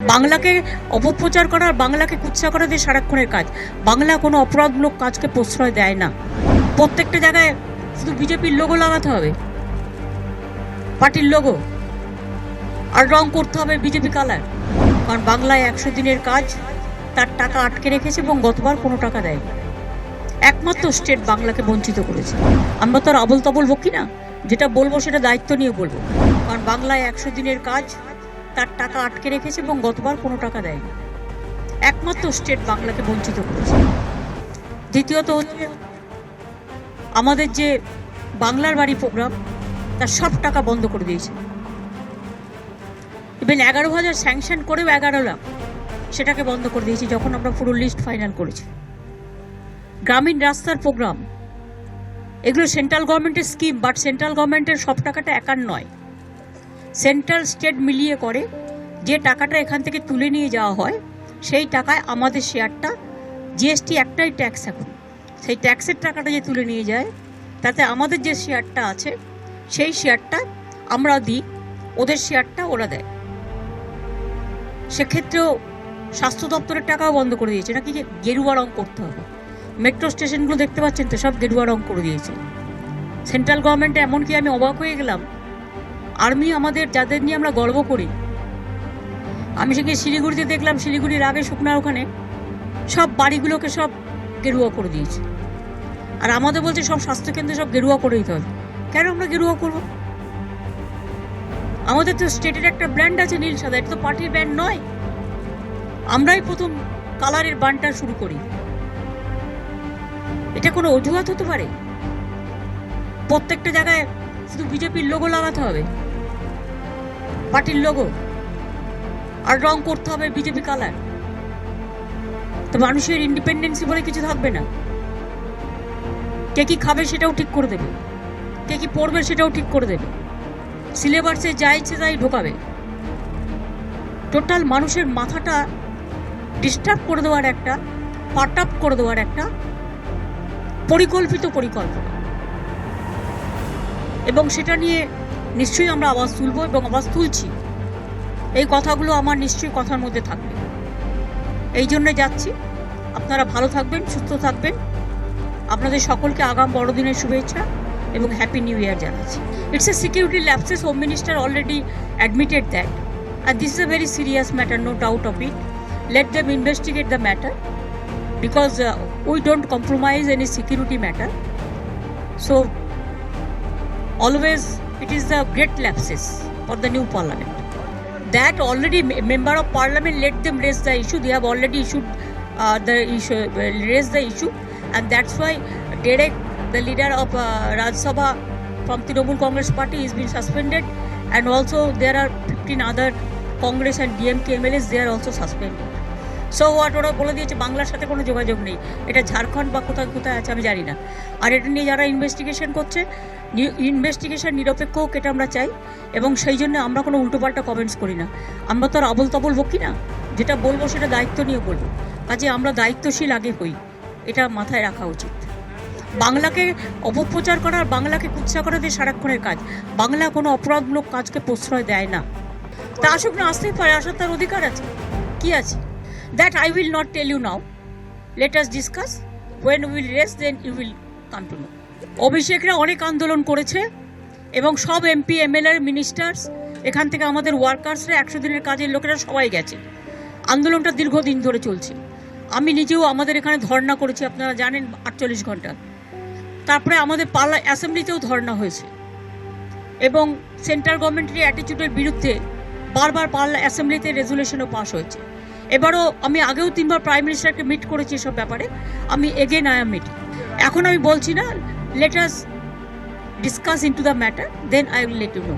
বাংলাকে অপপ্রচার করা বাংলাকে কুৎসা করা দিয়ে সারাক্ষণের কাজ, বাংলা কোনো অপরাধমূলক কাজকে প্রশ্রয় দেয় না। প্রত্যেকটা জায়গায় শুধু বিজেপির লোগো লাগাতে হবে। পার্টির লোগো আর রং করতে হবে বিজেপি কালার কারণ বাংলায় একশো দিনের কাজ, তার টাকা আটকে রেখেছে এবং গতবার কোনো টাকা দেয়নি। একমাত্র স্টেট বাংলাকে বঞ্চিত করেছে। আমরা তো আর আবল তাবল বকি না। যেটা বলব সেটা দায়িত্ব নিয়ে বলব। কারণ বাংলায় একশো দিনের কাজ তার টাকা আটকে রেখেছে এবং গতবার কোনো টাকা দেয়নি। একমাত্র স্টেট বাংলাকে বঞ্চিত করেছে। দ্বিতীয়ত হচ্ছে, আমাদের যে বাংলার বাড়ি প্রোগ্রাম, তার সব টাকা বন্ধ করে দিয়েছে। ইভেন এগারো হাজার স্যাংশন করেও এগারো লাখ সেটাকে বন্ধ করে দিয়েছি যখন আমরা পুরো লিস্ট ফাইনাল করেছি। গ্রামীণ রাস্তার প্রোগ্রাম, এগুলো সেন্ট্রাল গভর্নমেন্টের স্কিম বাট সেন্ট্রাল গভর্নমেন্টের সব টাকাটা একার নয়। সেন্ট্রাল স্টেট মিলিয়ে করে যে টাকাটা এখান থেকে তুলে নিয়ে যাওয়া হয়, সেই টাকায় আমাদের শেয়ারটা, জিএসটি একটাই ট্যাক্স এখন। সেই ট্যাক্সের টাকাটা যে তুলে নিয়ে যায়, তাতে আমাদের যে শেয়ারটা আছে, সেই শেয়ারটা আমরা দিই, ওদের শেয়ারটা ওরা দেয়। সেক্ষেত্রেও স্বাস্থ্য দপ্তরের টাকাও বন্ধ করে দিয়েছে। নাকি যে গেরুয়া রং করতে হবে। মেট্রো স্টেশনগুলো দেখতে পাচ্ছেন তো, সব গেরুয়া রং করে দিয়েছে। সেন্ট্রাল গভর্নমেন্টে এমনকি আমি অবাক হয়ে গেলাম আর্মি আমাদের, যাদের নিয়ে আমরা গর্ব করি। আমি সেখানে শিলিগুড়িতে দেখলাম, শিলিগুড়ির আগে শুকনার ওখানে সব বাড়িগুলোকে সব গেরুয়া করে দিয়েছে। আর আমাদের বলছে সব স্বাস্থ্যকেন্দ্রে সব গেরুয়া করে দিতে হবে। কেন আমরা গেরুয়া করব? আমাদের তো স্টেটের একটা ব্র্যান্ড আছে নীল সাদা, এটা তো পার্টির ব্র্যান্ড নয়। আমরাই প্রথম কালারের বানটা শুরু করি। এটা কোনো অজুহাত হতে পারে? প্রত্যেকটা জায়গায় শুধু বিজেপির লোগো লাগাতে হবে। পার্টির লোগো আর রং করতে হবে বিজেপি কালার তো মানুষের ইন্ডিপেন্ডেন্সি বলে কিছু থাকবে না। কে কি খাবে সেটাও ঠিক করে দেবে। কে কি পড়বে সেটাও ঠিক করে দেবে। সিলেবাসে যা ইচ্ছে তাই ঢোকাবে। টোটাল মানুষের মাথাটা ডিস্টার্ব করে দেওয়ার একটা পাট আপ করে দেওয়ার একটা পরিকল্পিত পরিকল্পনা। এবং সেটা নিয়ে নিশ্চয়ই আমরা আওয়াজ তুলবো এবং আওয়াজ তুলছি। এই কথাগুলো আমার নিশ্চয়ই কথার মধ্যে থাকবে। এই জন্যে যাচ্ছি। আপনারা ভালো থাকবেন সুস্থ থাকবেন। আপনাদের সকলকে আগাম বড়দিনের শুভেচ্ছা এবং হ্যাপি নিউ ইয়ার জানাচ্ছি। It's a security lapses home minister already admitted that R this is a very serious matter no doubt of it. Let them investigate the matter because uh, we don't compromise security matter so always it is the great lapses for the new parliament that already member of parliament let them raise the issue they have already issued uh, the issue uh, raised the issue and that's why Derek the leader of uh, Raj Sabha from Trinamool Congress party is been suspended and also there are 15 other Congress and DMK MLAs they are also suspended so what ওরা বলে দিয়েছে বাংলার সাথে কোনো যোগাযোগ নেই। এটা ঝাড়খণ্ড বা কোথায় কোথায় আছে আমি জানি না। আর এটা নিয়ে যারা ইনভেস্টিগেশন করছে ইনভেস্টিগেশন নিরপেক্ষ হোক এটা আমরা চাই, এবং সেই জন্য আমরা কোনো উল্টোপাল্টা কমেন্টস করি না। আমরা তো আর আবল তাবল বকি না। যেটা বলব সেটা দায়িত্ব নিয়ে বলব। কাজে আমরা দায়িত্বশীল আগে হই। এটা মাথায় রাখা উচিত। বাংলাকে অপপ্রচার করা আর বাংলাকে কুৎসা করা দিয়ে সারাক্ষণের কাজ, বাংলা কোনো অপরাধমূলক কাজকে প্রশ্রয় দেয় না। তা আসুক না, আসতেই পারে, আসার তার অধিকার আছে। কি আছে? That I will not tell you now let us discuss when will race then you will come to know অভিষেকরা অনেক আন্দোলন করেছে এবং সব এমপি এমএলএ মিনিস্টার্স এখান থেকে আমাদের ওয়ার্কার্সরা একশো দিনের কাজের লোকেরা সবাই গেছে। আন্দোলনটা দীর্ঘদিন ধরে চলছে। আমি নিজেও আমাদের এখানে ধর্ণা করেছি, আপনারা জানেন, আটচল্লিশ ঘণ্টা। তারপরে আমাদের পার্লা অ্যাসেম্বলিতেও ধর্ণা হয়েছে। এবং সেন্ট্রাল গভর্নমেন্টের অ্যাটিচিউডের বিরুদ্ধে বারবার পার্লা অ্যাসেম্বলিতে রেজুলেশনও পাস হয়েছে। এবারও আমি আগেও তিনবার প্রাইম মিনিস্টারকে মিট করেছি এসব ব্যাপারে। আমি এগেন আই এম মিটিং এখন আমি বলছি না let us discuss into the matter then I will let you know